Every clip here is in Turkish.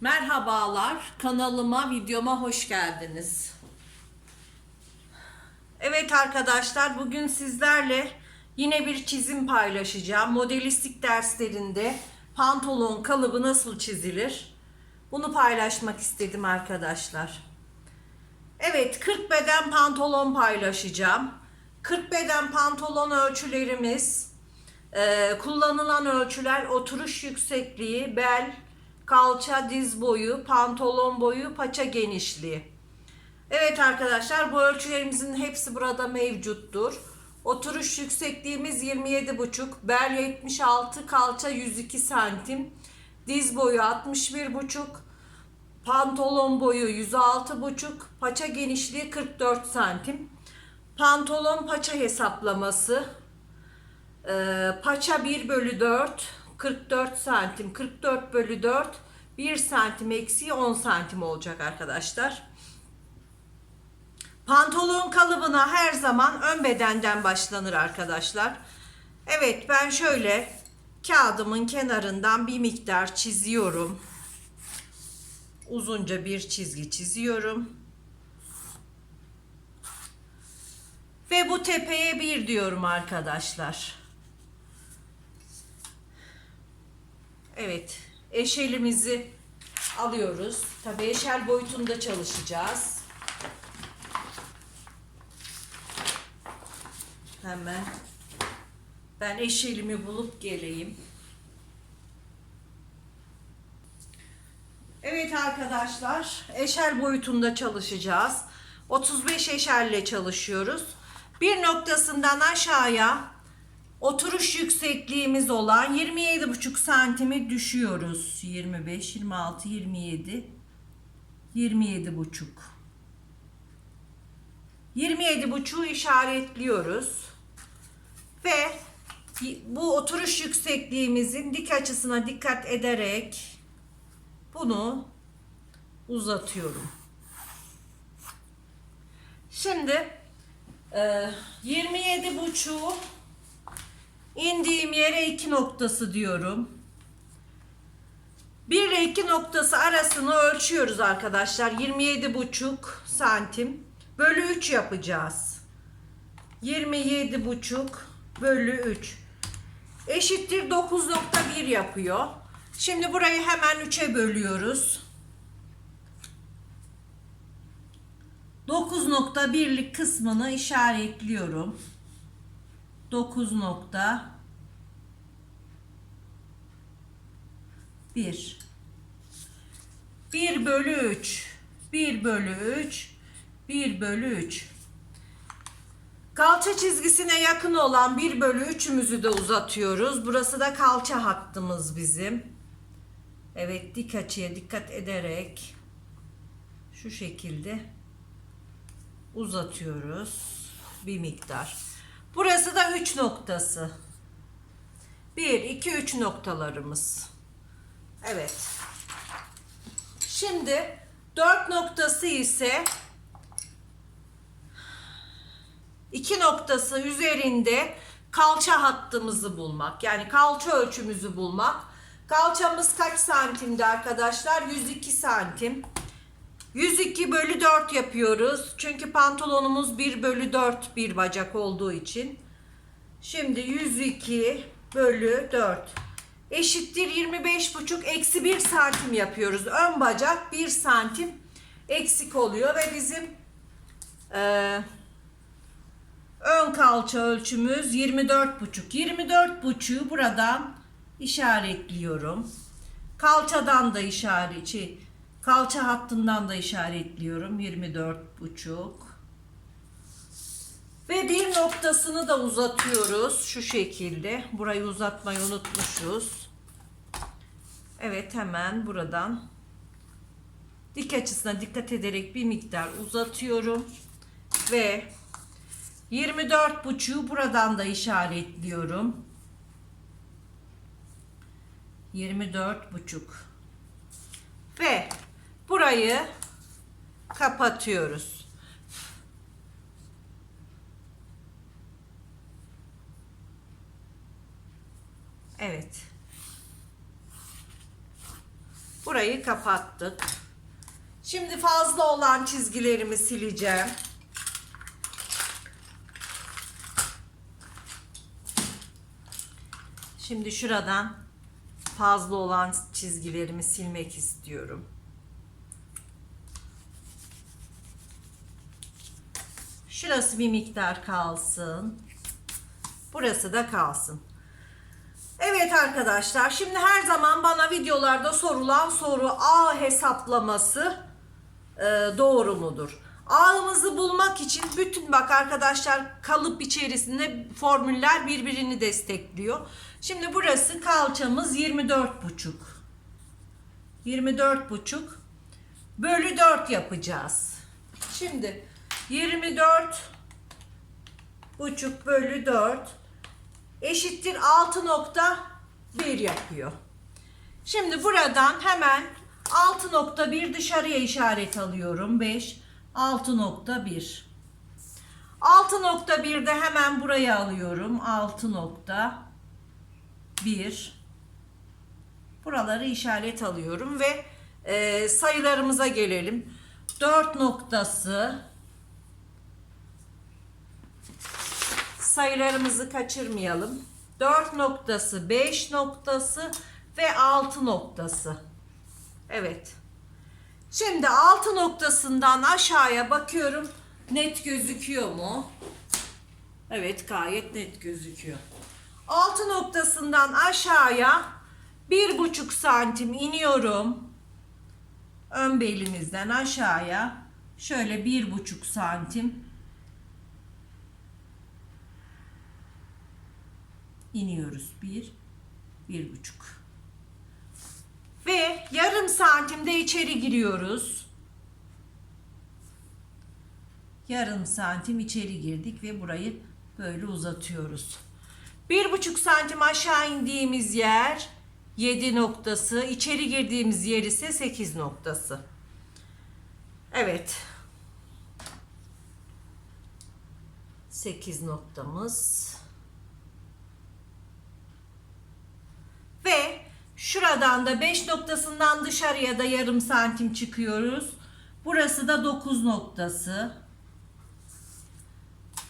Merhabalar, kanalıma, videoma hoş geldiniz. Evet arkadaşlar, bugün sizlerle yine bir çizim paylaşacağım. Modelistik derslerinde pantolon kalıbı nasıl çizilir? Bunu paylaşmak istedim arkadaşlar. Evet, 40 beden pantolon paylaşacağım. 40 beden pantolon ölçülerimiz, ee, kullanılan ölçüler oturuş yüksekliği, bel, kalça, diz boyu, pantolon boyu, paça genişliği. Evet arkadaşlar bu ölçülerimizin hepsi burada mevcuttur. Oturuş yüksekliğimiz 27,5, bel 76, kalça 102 santim, diz boyu 61,5, pantolon boyu 106,5, paça genişliği 44 santim. Pantolon paça hesaplaması paça 1 bölü 4 44 santim 44 bölü 4 1 santim eksiği 10 santim olacak arkadaşlar. Pantolon kalıbına her zaman ön bedenden başlanır arkadaşlar. Evet ben şöyle kağıdımın kenarından bir miktar çiziyorum. Uzunca bir çizgi çiziyorum. Ve bu tepeye bir diyorum arkadaşlar. Evet, eşelimizi alıyoruz. Tabii eşel boyutunda çalışacağız. Hemen ben eşelimi bulup geleyim. Evet arkadaşlar, eşel boyutunda çalışacağız. 35 eşelle çalışıyoruz. Bir noktasından aşağıya oturuş yüksekliğimiz olan 27,5 santimi düşüyoruz. 25, 26, 27, 27 buçuk. 27 buçuğu işaretliyoruz. Ve bu oturuş yüksekliğimizin dik açısına dikkat ederek bunu uzatıyorum. Şimdi e, 27 buçuğu indiğim yere iki noktası diyorum. 1 ile 2 noktası arasını ölçüyoruz arkadaşlar. 27 buçuk santim bölü 3 yapacağız. 27 buçuk bölü 3 eşittir 9.1 yapıyor. Şimdi burayı hemen 3'e bölüyoruz. 9.1'lik kısmını işaretliyorum. 9 nokta 1 1 bölü 3 1 bölü 3 1 bölü 3 Kalça çizgisine yakın olan 1 bölü 3'ümüzü de uzatıyoruz. Burası da kalça hattımız bizim. Evet dik açıya dikkat ederek şu şekilde uzatıyoruz bir miktar. Burası da 3 noktası. 1, 2, 3 noktalarımız. Evet. Şimdi 4 noktası ise 2 noktası üzerinde kalça hattımızı bulmak. Yani kalça ölçümüzü bulmak. Kalçamız kaç santimdi arkadaşlar? 102 santim. 102 bölü 4 yapıyoruz. Çünkü pantolonumuz 1 bölü 4 bir bacak olduğu için. Şimdi 102 bölü 4 eşittir 25 buçuk eksi 1 santim yapıyoruz. Ön bacak 1 santim eksik oluyor ve bizim e, ön kalça ölçümüz 24 buçuk. 24 buçuğu buradan işaretliyorum. Kalçadan da işaret şey, Kalça hattından da işaretliyorum. 24 buçuk. Ve bir noktasını da uzatıyoruz. Şu şekilde. Burayı uzatmayı unutmuşuz. Evet hemen buradan dik açısına dikkat ederek bir miktar uzatıyorum. Ve 24 buçuğu buradan da işaretliyorum. 24 buçuk. Ve burayı kapatıyoruz. Evet. Burayı kapattık. Şimdi fazla olan çizgilerimi sileceğim. Şimdi şuradan fazla olan çizgilerimi silmek istiyorum. Şurası bir miktar kalsın. Burası da kalsın. Evet arkadaşlar şimdi her zaman bana videolarda sorulan soru A hesaplaması e, doğru mudur? A'mızı bulmak için bütün bak arkadaşlar kalıp içerisinde formüller birbirini destekliyor. Şimdi burası kalçamız 24 buçuk. 24 buçuk bölü 4 yapacağız. Şimdi 24 buçuk bölü 4 eşittir 6.1 yapıyor. Şimdi buradan hemen 6.1 dışarıya işaret alıyorum. 5 6.1 6.1 de hemen buraya alıyorum. 6.1 Buraları işaret alıyorum ve e, sayılarımıza gelelim. 4 noktası sayılarımızı kaçırmayalım. 4 noktası, 5 noktası ve 6 noktası. Evet. Şimdi 6 noktasından aşağıya bakıyorum. Net gözüküyor mu? Evet gayet net gözüküyor. 6 noktasından aşağıya 1,5 santim iniyorum. Ön belimizden aşağıya şöyle 1,5 santim iniyoruz. Bir, bir buçuk. Ve yarım santimde içeri giriyoruz. Yarım santim içeri girdik ve burayı böyle uzatıyoruz. Bir buçuk santim aşağı indiğimiz yer 7 noktası. içeri girdiğimiz yer ise 8 noktası. Evet. 8 noktamız. Ve şuradan da 5 noktasından dışarıya da yarım santim çıkıyoruz. Burası da 9 noktası.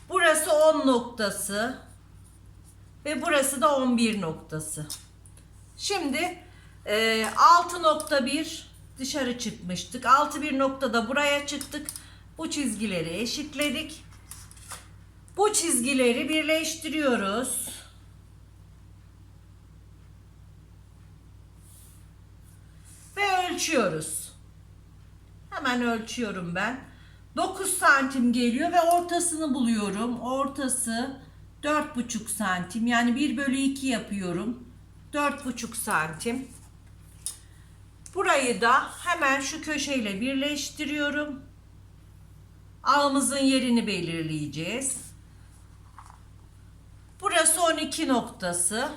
Burası 10 noktası. Ve burası da 11 noktası. Şimdi e, 6.1 dışarı çıkmıştık. 6.1 noktada buraya çıktık. Bu çizgileri eşitledik. Bu çizgileri birleştiriyoruz. Ve ölçüyoruz. Hemen ölçüyorum ben. 9 santim geliyor ve ortasını buluyorum. Ortası 4,5 santim. Yani 1 bölü 2 yapıyorum. 4,5 santim. Burayı da hemen şu köşeyle birleştiriyorum. Ağımızın yerini belirleyeceğiz. Burası 12 noktası.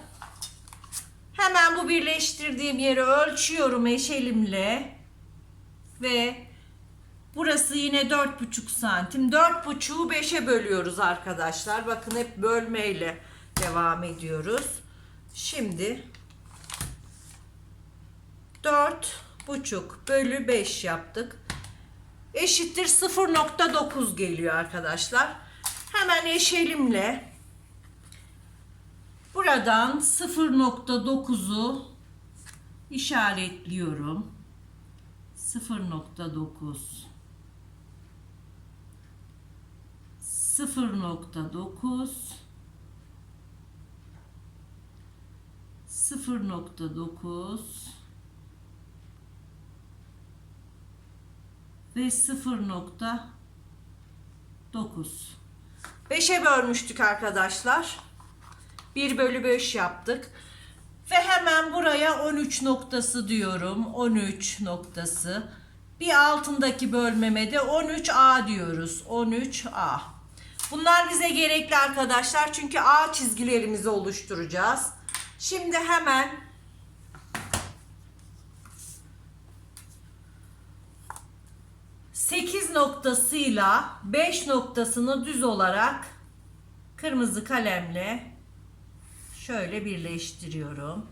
Hemen bu birleştirdiğim yeri ölçüyorum eşelimle. Ve burası yine 4,5 santim. 4,5'u 5'e bölüyoruz arkadaşlar. Bakın hep bölmeyle devam ediyoruz. Şimdi 4,5 bölü 5 yaptık. Eşittir 0,9 geliyor arkadaşlar. Hemen eşelimle Buradan 0.9'u işaretliyorum. 0.9 0.9 0.9 ve 0.9 5'e bölmüştük arkadaşlar. 1 bölü 5 yaptık. Ve hemen buraya 13 noktası diyorum. 13 noktası. Bir altındaki bölmeme de 13A diyoruz. 13A. Bunlar bize gerekli arkadaşlar. Çünkü A çizgilerimizi oluşturacağız. Şimdi hemen sekiz noktasıyla 5 noktasını düz olarak kırmızı kalemle şöyle birleştiriyorum.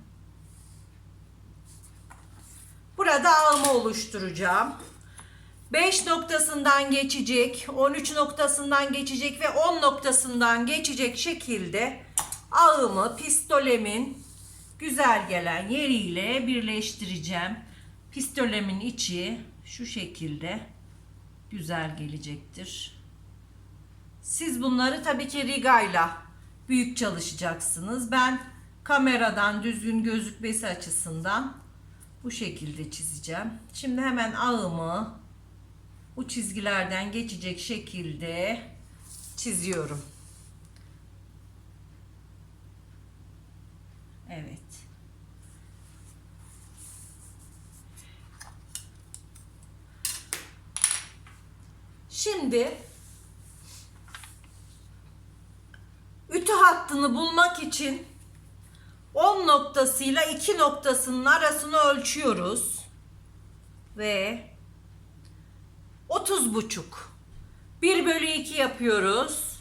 Burada ağımı oluşturacağım. 5 noktasından geçecek, 13 noktasından geçecek ve 10 noktasından geçecek şekilde ağımı pistolemin güzel gelen yeriyle birleştireceğim. Pistolemin içi şu şekilde güzel gelecektir. Siz bunları tabii ki rigayla büyük çalışacaksınız. Ben kameradan düzgün gözükmesi açısından bu şekilde çizeceğim. Şimdi hemen ağımı bu çizgilerden geçecek şekilde çiziyorum. Evet. Şimdi ütü hattını bulmak için 10 noktasıyla 2 noktasının arasını ölçüyoruz. Ve 30 buçuk. 1 bölü 2 yapıyoruz.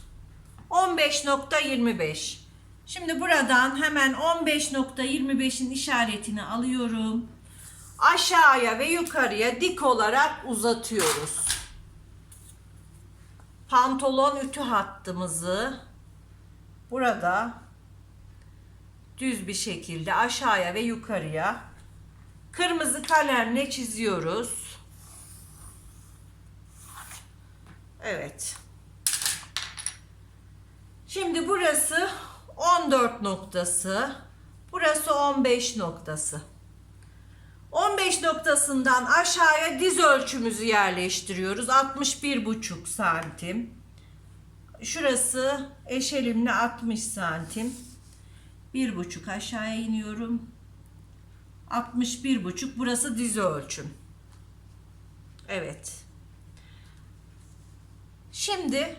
15.25. Şimdi buradan hemen 15.25'in işaretini alıyorum. Aşağıya ve yukarıya dik olarak uzatıyoruz. Pantolon ütü hattımızı burada düz bir şekilde aşağıya ve yukarıya kırmızı kalemle çiziyoruz. Evet. Şimdi burası 14 noktası. Burası 15 noktası. 15 noktasından aşağıya diz ölçümüzü yerleştiriyoruz. 61,5 santim. Şurası eşelimle 60 santim. 1,5 aşağıya iniyorum. 61,5 burası diz ölçüm. Evet. Şimdi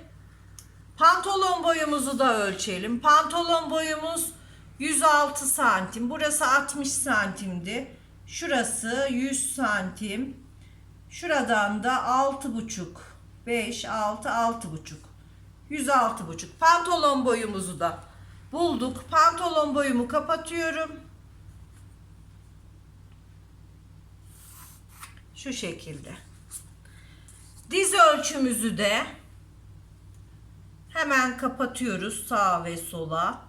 pantolon boyumuzu da ölçelim. Pantolon boyumuz 106 santim. Burası 60 santimdi. Şurası 100 santim. Şuradan da 6,5 5 6 6,5 106,5 pantolon boyumuzu da bulduk. Pantolon boyumu kapatıyorum. Şu şekilde. Diz ölçümüzü de hemen kapatıyoruz sağa ve sola.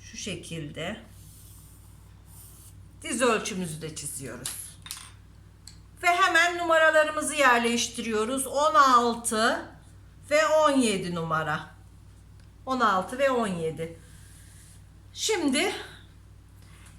Şu şekilde. Diz ölçümüzü de çiziyoruz. Ve hemen numaralarımızı yerleştiriyoruz. 16 ve 17 numara. 16 ve 17. Şimdi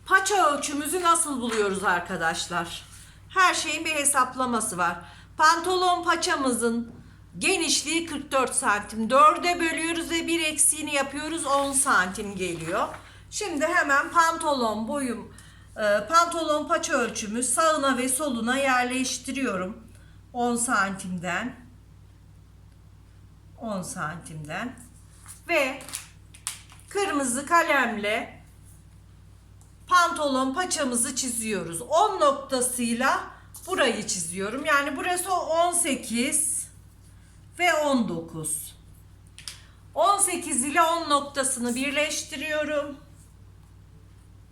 paça ölçümüzü nasıl buluyoruz arkadaşlar? Her şeyin bir hesaplaması var. Pantolon paçamızın genişliği 44 santim. 4'e bölüyoruz ve bir eksiğini yapıyoruz 10 santim geliyor. Şimdi hemen pantolon boyum, e, pantolon paça ölçümü sağına ve soluna yerleştiriyorum. 10 santimden. 10 santimden. Ve kırmızı kalemle pantolon paçamızı çiziyoruz. 10 noktasıyla burayı çiziyorum. Yani burası 18 ve 19. 18 ile 10 noktasını birleştiriyorum.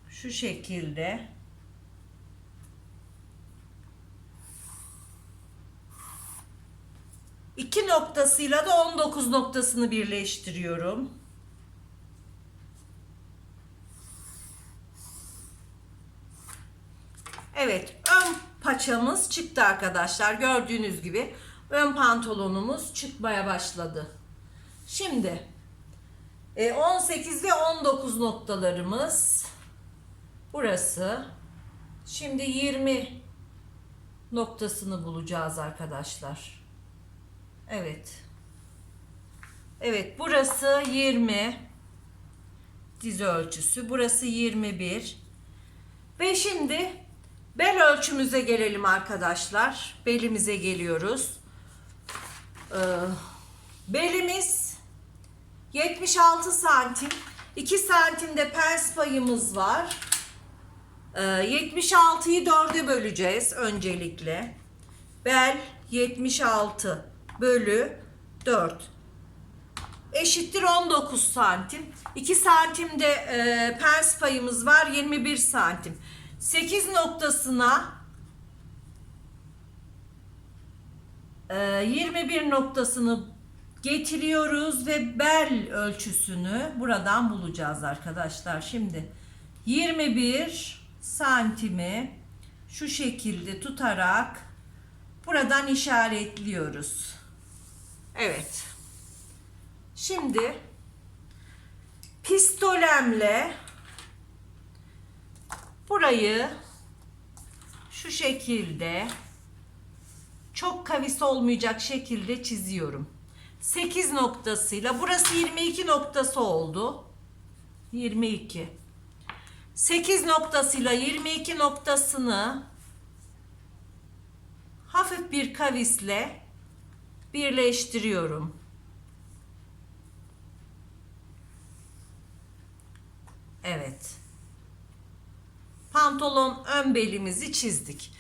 Şu şekilde. İki noktasıyla da 19 noktasını birleştiriyorum. Evet, ön paçamız çıktı arkadaşlar. Gördüğünüz gibi ön pantolonumuz çıkmaya başladı. Şimdi e, 18 ve 19 noktalarımız burası. Şimdi 20 noktasını bulacağız arkadaşlar. Evet. Evet, burası 20 diz ölçüsü. Burası 21. Ve şimdi bel ölçümüze gelelim arkadaşlar. Belimize geliyoruz. Ee, belimiz 76 santim. 2 santimde pers payımız var. Ee, 76'yı 4'e böleceğiz öncelikle. Bel 76 bölü 4 eşittir 19 santim. 2 santimde e, pers payımız var 21 santim. 8 noktasına Ee, 21 noktasını getiriyoruz ve bel ölçüsünü buradan bulacağız arkadaşlar. Şimdi 21 santimi şu şekilde tutarak buradan işaretliyoruz. Evet. Şimdi pistolemle burayı şu şekilde çok kavis olmayacak şekilde çiziyorum. 8 noktasıyla burası 22 noktası oldu. 22. 8 noktasıyla 22 noktasını hafif bir kavisle birleştiriyorum. Evet. Pantolon ön belimizi çizdik.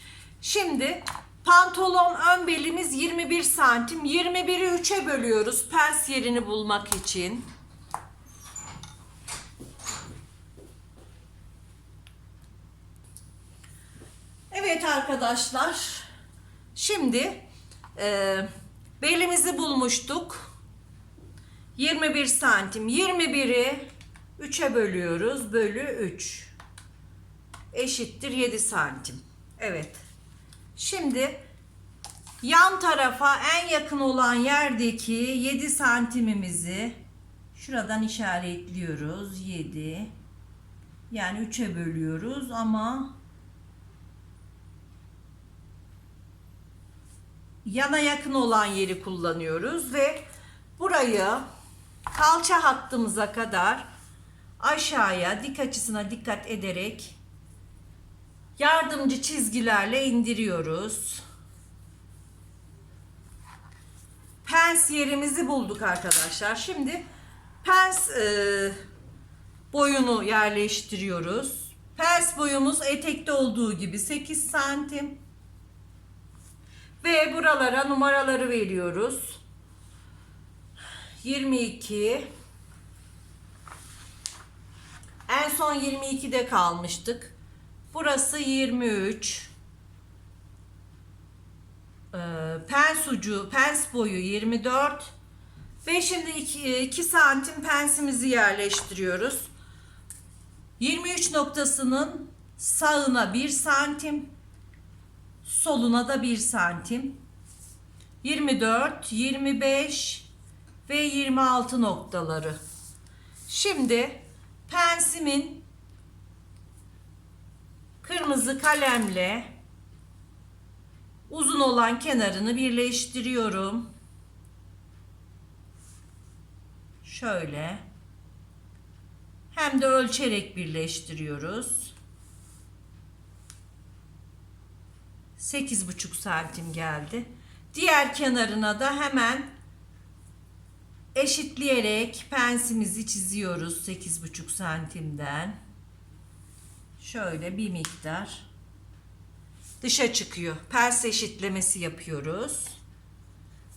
Şimdi pantolon ön belimiz 21 santim. 21'i 3'e bölüyoruz pens yerini bulmak için. Evet arkadaşlar. Şimdi e, belimizi bulmuştuk. 21 santim. 21'i 3'e bölüyoruz. Bölü 3 eşittir 7 santim. Evet. Şimdi yan tarafa en yakın olan yerdeki 7 santimimizi şuradan işaretliyoruz. 7 yani 3'e bölüyoruz ama yana yakın olan yeri kullanıyoruz ve burayı kalça hattımıza kadar aşağıya dik açısına dikkat ederek yardımcı çizgilerle indiriyoruz. Pens yerimizi bulduk arkadaşlar. Şimdi pens e, boyunu yerleştiriyoruz. Pens boyumuz etekte olduğu gibi 8 santim. Ve buralara numaraları veriyoruz. 22 En son 22'de kalmıştık. Burası 23. Ee, pens ucu, pens boyu 24. Ve şimdi 2, 2 santim pensimizi yerleştiriyoruz. 23 noktasının sağına 1 santim, soluna da 1 santim. 24, 25 ve 26 noktaları. Şimdi pensimin kırmızı kalemle uzun olan kenarını birleştiriyorum. Şöyle. Hem de ölçerek birleştiriyoruz. 8,5 santim geldi. Diğer kenarına da hemen eşitleyerek pensimizi çiziyoruz 8,5 santimden. Şöyle bir miktar dışa çıkıyor. Pens eşitlemesi yapıyoruz.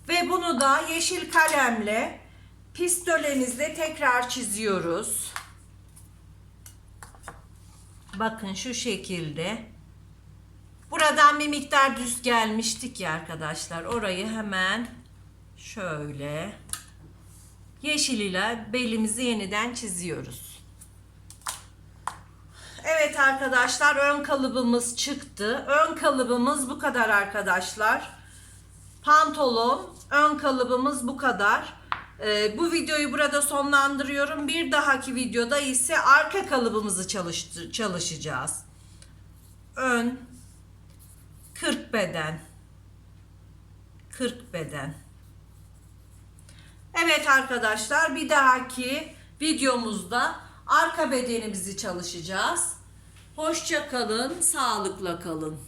Ve bunu da yeşil kalemle pistolemizle tekrar çiziyoruz. Bakın şu şekilde. Buradan bir miktar düz gelmiştik ya arkadaşlar. Orayı hemen şöyle yeşil ile belimizi yeniden çiziyoruz. Evet arkadaşlar ön kalıbımız çıktı. Ön kalıbımız bu kadar arkadaşlar. Pantolon ön kalıbımız bu kadar. Ee, bu videoyu burada sonlandırıyorum. Bir dahaki videoda ise arka kalıbımızı çalıştı, çalışacağız. Ön 40 beden 40 beden Evet arkadaşlar bir dahaki videomuzda arka bedenimizi çalışacağız. Hoşça kalın, sağlıkla kalın.